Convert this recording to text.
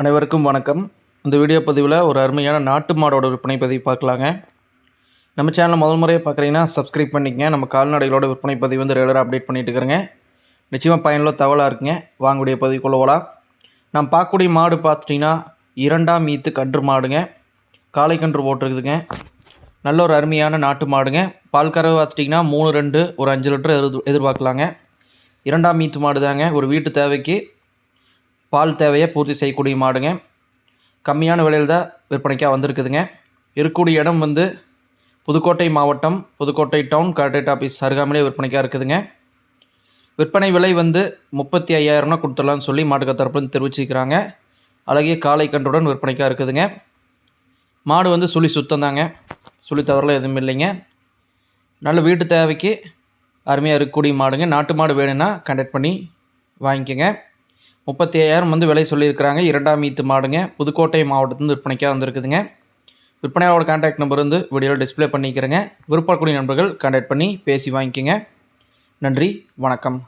அனைவருக்கும் வணக்கம். இந்த வீடியோ பதிவில் ஒரு அருமையான நாட்டு மாடோட விற்பனை பதிவு பார்க்கலாங்க. நம்ம சேனலை முதல் முறையாக பார்க்குறீங்கன்னா சப்ஸ்கிரைப் பண்ணிக்கங்க. நம்ம கால்நடைகளோட விற்பனை பதிவு வந்து ரெகுலராக அப்டேட் பண்ணிட்டு இருக்கிறேங்க. நிச்சயமாக பயனில் தகவலாக இருக்குங்க. வாங்கக்கூடிய பதிவுக்குள்ள போகலாம் நம்ம பார்க்கக்கூடிய மாடு பார்த்துட்டிங்கன்னா இரண்டாம் மீத்து கன்று மாடுங்க. காளை கன்று போட்டிருக்குதுங்க. நல்ல ஒரு அருமையான நாட்டு மாடுங்க. பால் கறவை பார்த்துட்டிங்கன்னா மூணு ரெண்டு ஒரு அஞ்சு லிட்டர் எதிர் எதிர்பார்க்கலாங்க. இரண்டாம் மீத்து மாடு தாங்க ஒரு வீட்டு தேவைக்கு பால் தேவையை பூர்த்தி செய்யக்கூடிய மாடுங்க. கம்மியான விலையில் தான் விற்பனைக்காக வந்திருக்குதுங்க. இருக்கக்கூடிய இடம் வந்து புதுக்கோட்டை மாவட்டம் புதுக்கோட்டை டவுன் கலெக்டரேட் ஆஃபீஸ் அருகாமலே விற்பனைக்காக இருக்குதுங்க. விற்பனை விலை வந்து முப்பத்தி ஐயாயிரம்னா கொடுத்துடலாம்னு சொல்லி மாட்டுக்க தரப்புலேருந்து தெரிவிச்சிருக்கிறாங்க. அழகிய காலை கன்றுடன் விற்பனைக்காக இருக்குதுங்க. மாடு வந்து சுழி சுத்தம் தாங்க சுழி தவறலாம் எதுவும் இல்லைங்க. நல்ல வீட்டு தேவைக்கு அருமையாக இருக்கக்கூடிய மாடுங்க. நாட்டு மாடு வேணும்னா கண்டக்ட் பண்ணி வாங்கிக்கோங்க. முப்பத்தி ஐயாயிரம் வந்து விலை சொல்லியிருக்கிறாங்க. இரண்டாம் மீத்து மாடுங்க. புதுக்கோட்டை மாவட்டத்துலேருந்து விற்பனைக்காக வந்திருக்குதுங்க. விற்பனையாளோட கான்டாக்ட் நம்பர் வந்து வீடியோவில் டிஸ்ப்ளே பண்ணிக்கிறேங்க. விருப்பக்கூடிய நண்பர்கள் கான்டாக்ட் பண்ணி பேசி வாங்கிக்கோங்க. நன்றி. வணக்கம்.